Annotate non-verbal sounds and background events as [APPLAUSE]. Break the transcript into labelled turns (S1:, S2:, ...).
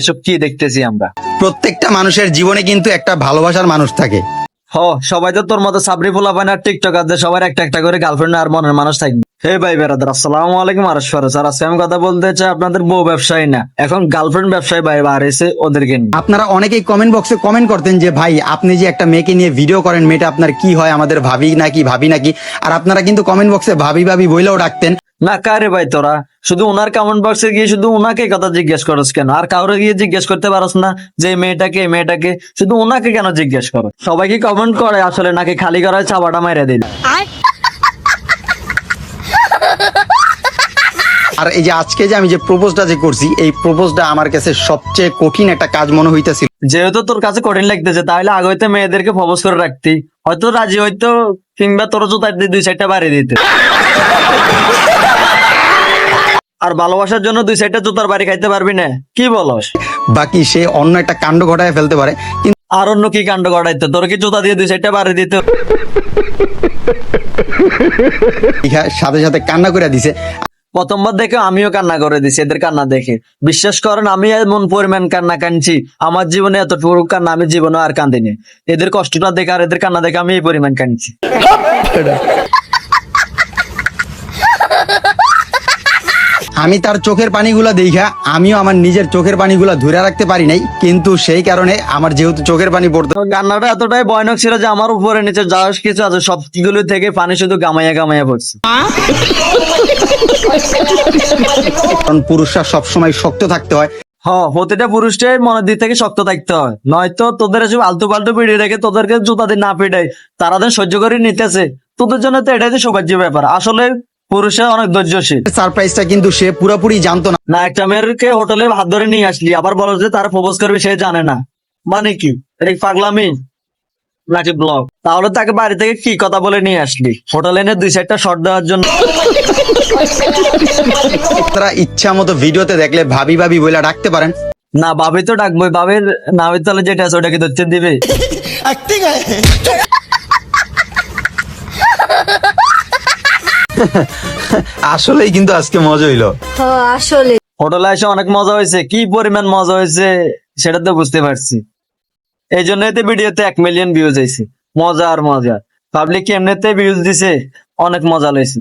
S1: এসব কি দেখতেছি আমরা?
S2: প্রত্যেকটা মানুষের জীবনে কিন্তু একটা ভালোবাসার মানুষ থাকে।
S1: হ সবাই তো তোর মতো সাবরি ফোলা পায় না টিকটক আছে সবার একটা একটা করে গার্লফ্রেন্ড আর মনের মানুষ থাকবে হে ভাই বেরাদার আসসালামু আলাইকুম আর স্যার আজকে আমি কথা বলতে চাই আপনাদের বউ ব্যবসায়ী না এখন গার্লফ্রেন্ড ব্যবসায়ী ভাই এসে ওদেরকে নিয়ে।
S2: আপনারা অনেকেই কমেন্ট বক্সে কমেন্ট করতেন যে ভাই আপনি যে একটা মেয়েকে নিয়ে ভিডিও করেন মেয়েটা আপনার কি হয় আমাদের ভাবি নাকি ভাবি নাকি? আর আপনারা কিন্তু কমেন্ট বক্সে ভাবি ভাবি বইলেও ডাকতেন।
S1: না কারে ভাই তোরা? শুধু ওনার কমেন্ট বক্সে গিয়ে শুধু ওনাকে কথা জিজ্ঞেস করস কেন? আর কাউরে গিয়ে জিজ্ঞেস করতে পারস না যে মেয়েটাকে মেয়েটাকে। শুধু ওনাকে কেন জিজ্ঞেস করো সবাই কি কমেন্ট করে আসলে নাকি খালি করায় চাবাটা মাইরা দিল।
S2: আর এই যে আজকে যে আমি যে প্রপোজটা যে করছি এই প্রপোজটা আমার কাছে সবচেয়ে কঠিন একটা কাজ মনে হইতেছিল।
S1: যেহেতু তোর কাছে কঠিন লাগতেছে তাহলে আগে হইতে মেয়েদেরকে ফবস করে রাখতি। হয়তো রাজি হয়তো কিংবা তোর জুতা দিয়ে দুই সাইডটা বাড়িয়ে দিতে। আর ভালোবাসার জন্য দুই সাইডটা জুতার বাড়ি খাইতে পারবি না। কি বলস?
S2: বাকি সে অন্য একটা কাণ্ড ঘটায় ফেলতে পারে কিন্তু
S1: আর অন্য কি কাণ্ড করাইতো তোর কি জুতা দিয়ে দুই সাইডটা বাড়ি দিত
S2: ইহা সাথে সাথে কান্না করে দিছে।
S1: প্রথমবার দেখে আমিও কান্না করে দিছি এদের কান্না দেখে। বিশ্বাস করেন আমি এমন পরিমাণ কান্না কানছি আমার জীবনে এতটুকু কান্না আমি জীবনে আর কান্দিনি এদের কষ্টটা দেখে আর এদের কান্না দেখে আমি এই পরিমাণ কানছি
S2: আমি তার চোখের পানিগুলা দেখা আমিও আমার নিজের চোখের পানিগুলা ধরে রাখতে পারি নাই কিন্তু সেই কারণে আমার যেহেতু চোখের পানি পড়তো
S1: কান্নাটা এতটাই ভয়ানক ছিল যে আমার উপরে নিচে যা কিছু আছে সবগুলো থেকে পানি শুধু গামাইয়া গামাইয়া পড়ছে।
S2: কারণ পুরুষরা সবসময় শক্ত থাকতে হয়।
S1: হ প্রতিটা পুরুষটাই মনের দিক থেকে শক্ত থাকতে হয়। নয়তো তোদের এসব আলতু পাল্টু পিড়িয়ে রেখে তোদেরকে জুতা দিয়ে না পিটাই তারা সহ্য করে নিতেছে তোদের জন্য তো এটাই তো সৌভাগ্য ব্যাপার। আসলে পুরুষের অনেক ধৈর্যশীল।
S2: সারপ্রাইজটা কিন্তু সে পুরোপুরি জানতো না।
S1: না একটা মেয়েরকে হোটেলে হাত ধরে নিয়ে আসলি আবার বলো যে তারা প্রপোজ করবে সে জানে না। মানে কি? এটা কি পাগলামি? নাকি ব্লগ? তাহলে তাকে বাড়ি থেকে কি কথা বলে নিয়ে আসলি? হোটেলে এনে দুই চারটা শর্ট দেওয়ার জন্য।
S2: তারা ইচ্ছা মতো ভিডিওতে দেখলে ভাবি ভাবি বলে ডাকতে পারেন।
S1: না ভাবি তো ডাকবো ভাবির নামের তাহলে যেটা আছে ওটাকে ধরতে দিবে। [LAUGHS]
S2: আসলেই কিন্তু আজকে মজা হইল।
S3: আসলে
S1: হোটেলে এসে অনেক মজা হয়েছে। কি পরিমাণ মজা হয়েছে সেটা তো বুঝতে পারছি। এই জন্যই তো ভিডিওতে এক মিলিয়ন ভিউজ হয়েছে। মজা আর মজা। পাবলিক এমনিতে ভিউজ দিছে অনেক মজা লইছে।